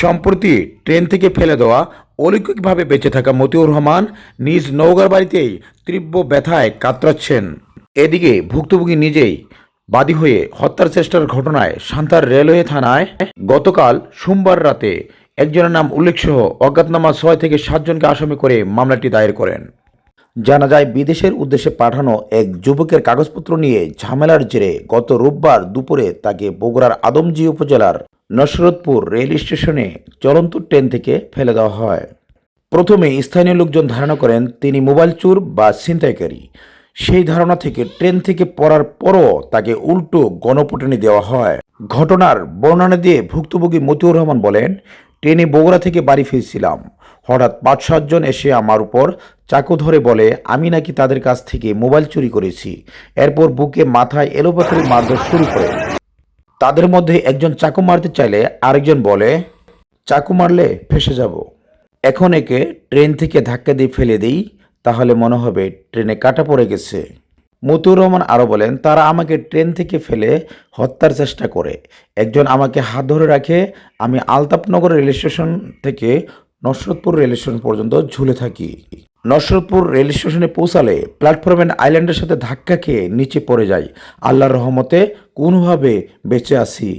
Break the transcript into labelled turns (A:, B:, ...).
A: সম্প্রতি ট্রেন থেকে ফেলে দেওয়া অলৌকিকভাবে বেঁচে থাকা মতিউর রহমান নিজ নওগাঁর বাড়িতেই তীব্র ব্যথায় কাতরাচ্ছেন। এদিকে ভুক্তভোগী নিজেই বাদী হয়ে হত্যার চেষ্টার ঘটনায় সান্তার রেলওয়ে থানায় গতকাল সোমবার রাতে একজনের নাম উল্লেখসহ অজ্ঞাতনামা ছয় থেকে সাতজনকে আসামি করে মামলাটি দায়ের করেন। জানা যায়, বিদেশের উদ্দেশ্যে পাঠানো এক যুবকের কাগজপত্র নিয়ে ঝামেলার জেরে গত রোববার দুপুরে তাকে বগুড়ার আদমজি উপজেলার নসরতপুর রেল স্টেশনে চলন্ত ট্রেন থেকে ফেলে দেওয়া হয়। প্রথমে স্থানীয় লোকজন ধারণা করেন তিনি মোবাইল চোর বা ছিনতাইকারী। সেই ধারণা থেকে ট্রেন থেকে পড়ার পরও তাকে উল্টো গণপটনি দেওয়া হয়। ঘটনার বর্ণনা দিয়ে ভুক্তভোগী মতিউর রহমান বলেন, ট্রেনে বগুড়া থেকে বাড়ি ফিরছিলাম। হঠাৎ পাঁচ সাতজন এসে আমার উপর চাকু ধরে বলে, আমি নাকি তাদের কাছ থেকে মোবাইল চুরি করেছি। এরপর বুকে মাথায় এলোপাথারি মারধর শুরু করে তাদের মধ্যে একজন চাকু মারতে চাইলে আরেকজন বলে, চাকু মারলে ফেসে যাব। এখন একে ট্রেন থেকে ধাক্কা দিয়ে ফেলে দিই, তাহলে মনে হবে ট্রেনে কাটা পড়ে গেছে। মতিউর রহমান আরও বলেন, তারা আমাকে ট্রেন থেকে ফেলে হত্যার চেষ্টা করে। একজন আমাকে হাত ধরে রাখে, আমি আলতাপনগর রেল স্টেশন থেকে নসরতপুর রেল স্টেশন পর্যন্ত ঝুলে থাকি। নসরতপুর রেল স্টেশনে পৌঁছালে প্ল্যাটফর্মের আইল্যান্ডের সাথে ধাক্কা খেয়ে নিচে পড়ে যায় আল্লাহর রহমতে কোনোভাবে বেঁচে আছি।